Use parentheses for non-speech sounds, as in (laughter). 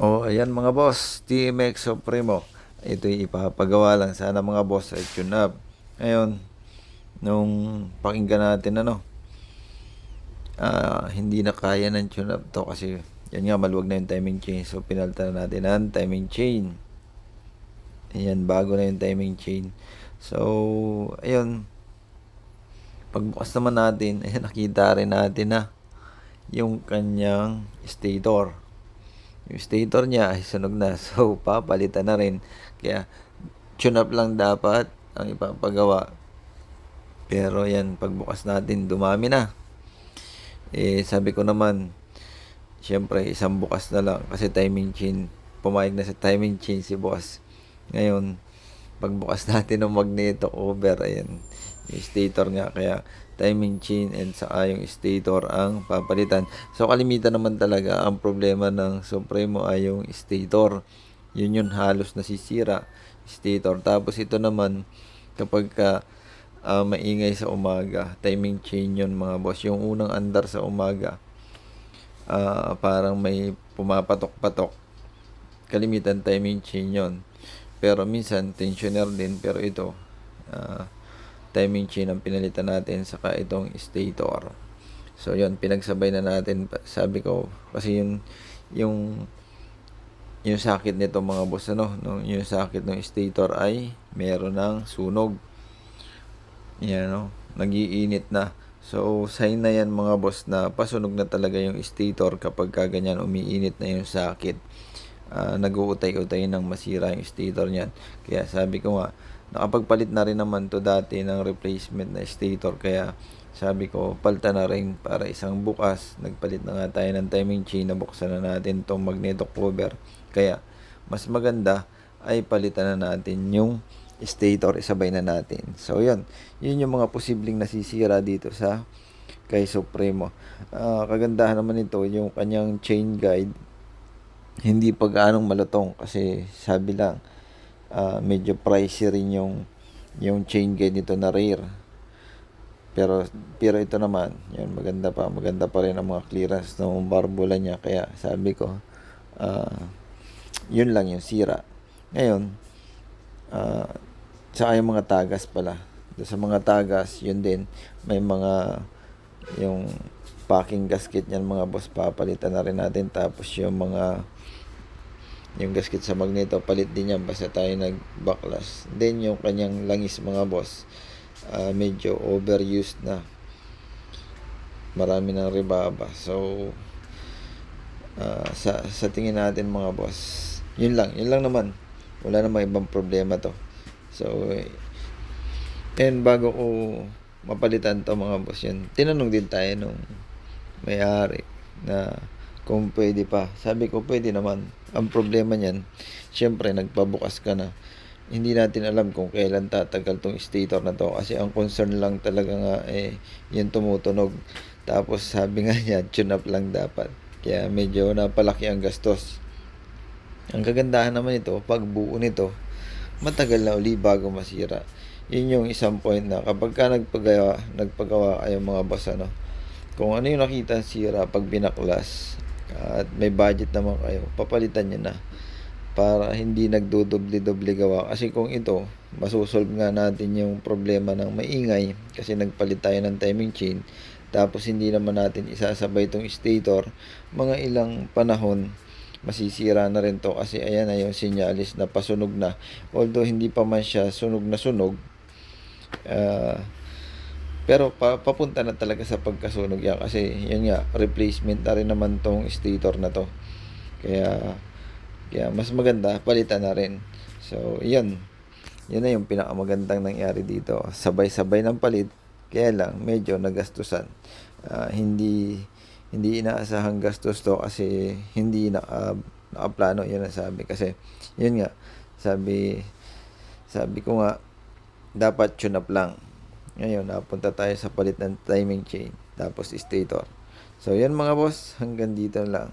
Oh, ayan mga boss, TMX Supremo. Ito'y ipapagawa lang sana mga boss ay tune up. Ngayon, nung pakinggan natin ano, ah, hindi na kaya ng tune up to kasi yan nga maluwag na yung timing chain. So pinalta na natin ang timing chain. Ayan, bago na yung timing chain. So, ayun. Pagbukas naman natin, ayan, (laughs) nakita rin natin na yung kanyang stator yung stator niya ay sunog na. (laughs) So, papalitan na rin. Kaya, tune up lang dapat ang ipapagawa. Pero yan, pagbukas natin, dumami na. Eh, sabi ko naman, syempre, isang bukas na lang. Kasi timing chain, pumayag na sa timing chain si boss. Ngayon, pagbukas (laughs) natin ng magneto over, ayan, yung stator nga. Kaya, timing chain and saka yung stator ang papalitan. So, kalimitan naman talaga ang problema ng Supremo ay yung stator. Yun yun halos nasisira, stator. Tapos ito naman, kapag ka ah, maingay sa umaga, timing chain yun mga boss. Yung unang andar sa umaga, ah, parang may pumapatok-patok. Kalimitan timing chain yun. Pero minsan, tensioner din. Pero ito, ah, timing chain ang pinalitan natin saka itong stator. So yon pinagsabay na natin sabi ko kasi yung yung yung sakit nito mga boss ano, no, yung sakit ng stator ay meron ng sunog. Yan no, nagiinit na. So sign na yan mga boss na pasunog na talaga yung stator kapag kaganyan umiinit na yung sakit. Uh, nag-uutay-utay ng masira yung stator niyan. Kaya sabi ko nga, nakapagpalit na rin naman to dati ng replacement na stator kaya sabi ko palta na rin para isang bukas. Nagpalit na nga tayo ng timing chain na buksan na natin tong magneto cover kaya mas maganda ay palitan na natin yung stator isabay na natin. So yun. Yun yung mga posibleng nasisira dito sa kay Supremo. Uh, kagandahan naman ito yung kanyang chain guide hindi pa gaanong malutong kasi sabi lang uh, medyo pricey rin yung yung chain guide nito na rare. Pero pero ito naman, yun maganda pa, maganda pa rin ang mga clearance ng barbula niya kaya sabi ko uh, yun lang yung sira. Ngayon, uh, sa yung mga tagas pala. Sa mga tagas, yun din, may mga yung packing gasket niyan mga boss papalitan na rin natin tapos yung mga yung gasket sa magneto palit din yan basta tayo nag backlash then yung kanyang langis mga boss uh, medyo overused na. Marami ng rebaba so uh, sa, sa tingin natin mga boss yun lang. Yun lang naman. Wala namang ibang problema to. So and bago ko mapalitan to mga boss yun. Tinanong din tayo nung may-ari na kung pwede pa. Sabi ko, pwede naman. Ang problema niyan, syempre, nagpabukas ka na. Hindi natin alam kung kailan tatagal tong stator na to. Kasi ang concern lang talaga nga, eh, yung tumutunog. Tapos, sabi nga niya, tune up lang dapat. Kaya medyo napalaki ang gastos. Ang kagandahan naman ito, pag buo nito, matagal na uli bago masira. Yun yung isang point na kapag ka nagpagawa, nagpagawa kayo mga boss, ano, kung ano yung nakita sira pag binaklas, at may budget naman kayo, papalitan nyo na para hindi nagdodoble-doble gawa. Kasi kung ito, masusolve nga natin yung problema ng maingay kasi nagpalit tayo ng timing chain tapos hindi naman natin isasabay itong stator, mga ilang panahon masisira na rin to kasi ayan na yung sinyalis na pasunog na. Although hindi pa man siya sunog na sunog, uh, pero pa, papunta na talaga sa pagkasunog yan kasi yan nga replacement na rin naman tong stator na to. Kaya kaya mas maganda palitan na rin. So yan. Yan na yung pinakamagandang nangyari dito. Sabay-sabay ng palit. Kaya lang medyo nagastusan. Uh, hindi hindi inaasahang gastos to kasi hindi na uh, nakaplano yan ang sabi kasi yun nga sabi sabi ko nga dapat tune up lang ngayon, napunta tayo sa palit ng timing chain. Tapos stator. So, yan mga boss. Hanggang dito lang.